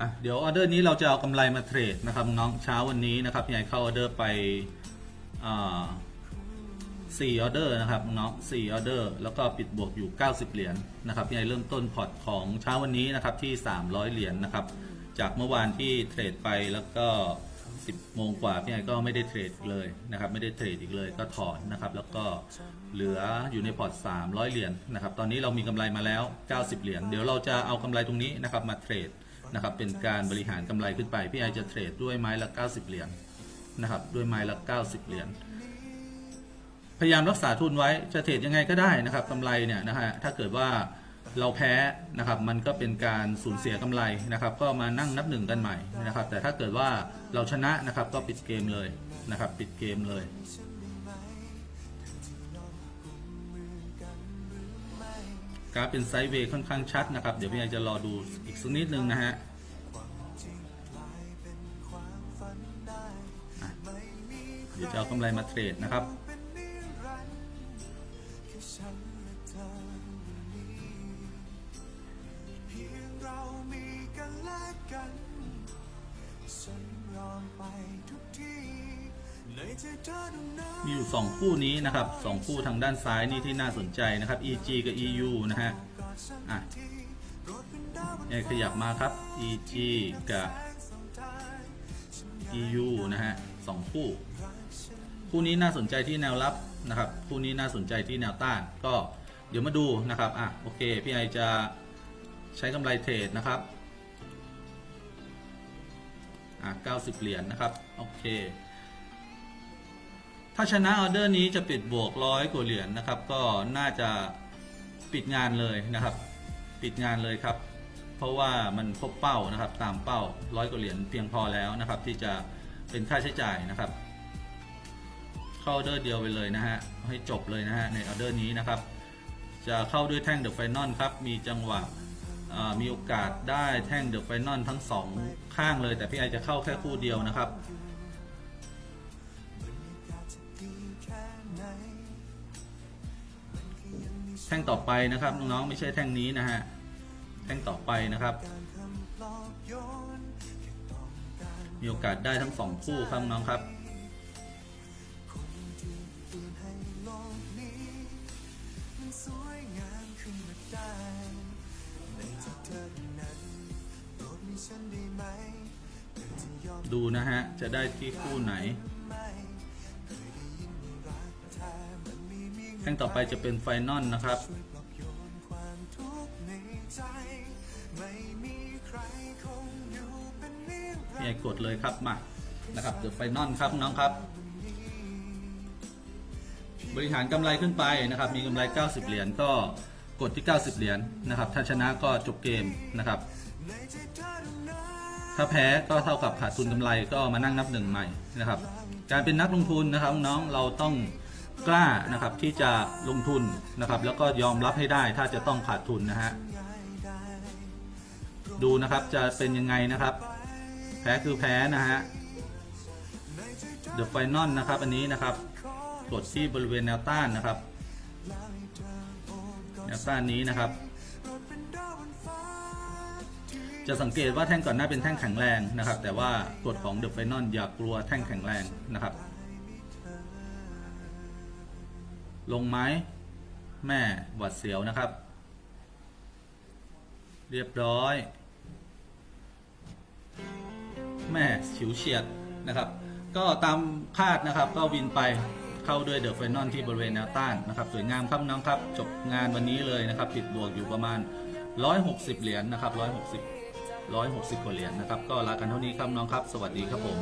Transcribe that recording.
อะเดี๋ยวออเดอร์นี้เราจะเอากำไรมาเทรดนะครับน้องเช้าวันนี้นะครับพี่ใหญ่เข้าออเดอร์ไปอ่าสี่ออเดอร์นะครับน้องสี่ออเดอร์แล้วก็ปิดบวกอยู่ 90 เหรียญนะครับพี่ใหญ่เริ่มต้นพอร์ตของเช้าวันนี้นะครับที่ 300 เหรียญนะครับจากเมื่อวานที่เทรดไปแล้วก็ 10โมงกว่าพี่ใหญ่ก็ไม่ได้เทรดอีกเลยนะครับไม่ได้เทรดอีกเลยก็ถอนนะครับแล้วก็เหลืออยู่ในพอร์ต 300 เหรียญนะครับตอนนี้เรามีกำไรมาแล้ว 90 เหรียญเดี๋ยวเราจะเอากำไรตรงนี้นะครับมาเทรด นะครับเป็นการบริหารกำไรขึ้นไป พี่ไอจะเทรดด้วยไม้ละ 90 เหรียญนะครับด้วยไม้ละ 90 เหรียญพยายามรักษาทุนไว้จะเทรดยังไงก็ได้นะครับกำไรเนี่ยนะฮะถ้าเกิดว่าเราแพ้นะครับมันก็เป็นการสูญเสียกำไรนะครับ ก็มานั่งนับหนึ่งกันใหม่นะครับ แต่ถ้าเกิดว่าเราชนะนะครับก็ปิดเกมเลยนะครับ ปิดเกมเลย กราฟเป็นไซด์เวย์ค่อนข้างชัดนะครับ เดี๋ยวพี่ไอจะรอดูอีกสักนิดนึงนะฮะอะเดี๋ยวจะเอากำไรมาเทรดนะครับ มีอยู่ 2 คู่นี้นะครับสองคู่ทางด้านซ้ายนี่ที่น่าสนใจนะครับ EG กับ EU นะฮะอะขยับมาครับ EG กับ EU นะฮะสองคู่ คู่นี้น่าสนใจที่แนวรับนะครับ คู่นี้น่าสนใจที่แนวต้าน ก็เดี๋ยวมาดูนะครับ อะ โอเค พี่ไอจะใช้กำไรเทรดนะครับ อะ 90 เหรียญนะครับ โอเค ถ้าชนะออเดอร์นี้จะปิดบวกร้อยกว่าเหรียญนะครับ ก็น่าจะปิดงานเลยนะครับ ปิดงานเลยครับ เพราะว่ามันครบเป้านะครับ ตามเป้าร้อยกว่าเหรียญเพียงพอแล้วนะครับ ที่จะเป็นค่าใช้จ่ายนะครับ เข้าออเดอร์เดียวไปเลยนะฮะให้จบเลยนะฮะในออเดอร์นี้นะครับ จะเข้าด้วยแท่งเดอะไฟนอลครับมีจังหวะมีโอกาสได้แท่งเดอะไฟนอลทั้งสองข้างเลย แต่พี่ไอจะเข้าแค่คู่เดียวนะครับ แท่งต่อไปนะครับน้องๆไม่ใช่แท่งนี้นะฮะแท่งต่อไปนะครับ มีโอกาสได้ทั้งสองคู่ครับน้องครับดูนะฮะ จะได้ที่คู่ไหน แท่งต่อไปจะเป็นไฟนอลนะครับปลอบโยนความทุกข์ในใจไม่มีใครคงอยู่เป็นเนียงพี่ไอกดเลยครับมานะครับเดอะไฟนอลครับน้องครับ บริหารกำไรขึ้นไปนะครับ มีกำไร 90 เหรียญก็กดที่ 90 เหรียญนะครับ ถ้าชนะก็จบเกมนะครับ ถ้าแพ้ก็เท่ากับขาดทุนกำไรก็มานั่งนับหนึ่งใหม่นะครับ การเป็นนักลงทุนนะครับน้องเราต้อง กล้านะครับที่จะลงทุนนะครับ แล้วก็ยอมรับให้ได้ถ้าจะต้องขาดทุนนะฮะดูนะครับจะเป็นยังไงนะครับ แพ้คือแพ้นะฮะ The Final นะครับ อันนี้นะครับกดที่บริเวณแนวต้านนะครับ แนวต้านนี้นะครับ จะสังเกตว่าแท่งก่อนหน้าเป็นแท่งแข็งแรงนะครับ แต่ว่ากฎของ The Final อย่ากลัวแท่งแข็งแรงนะครับ ลงไหมแม่หวัดเสียวนะครับ เรียบร้อย แม่ฉิวเฉียดนะครับ ก็ตามคาดนะครับก็วินไปเข้าด้วยเดอะไฟนอลที่บริเวณแนวต้านนะครับ สวยงามครับน้องครับ จบงานวันนี้เลยนะครับปิดบวกอยู่ประมาณ 160 เหรียญนะครับ 160 160 กว่าเหรียญนะครับ ก็ลากันเท่านี้ครับน้องครับ สวัสดีครับผม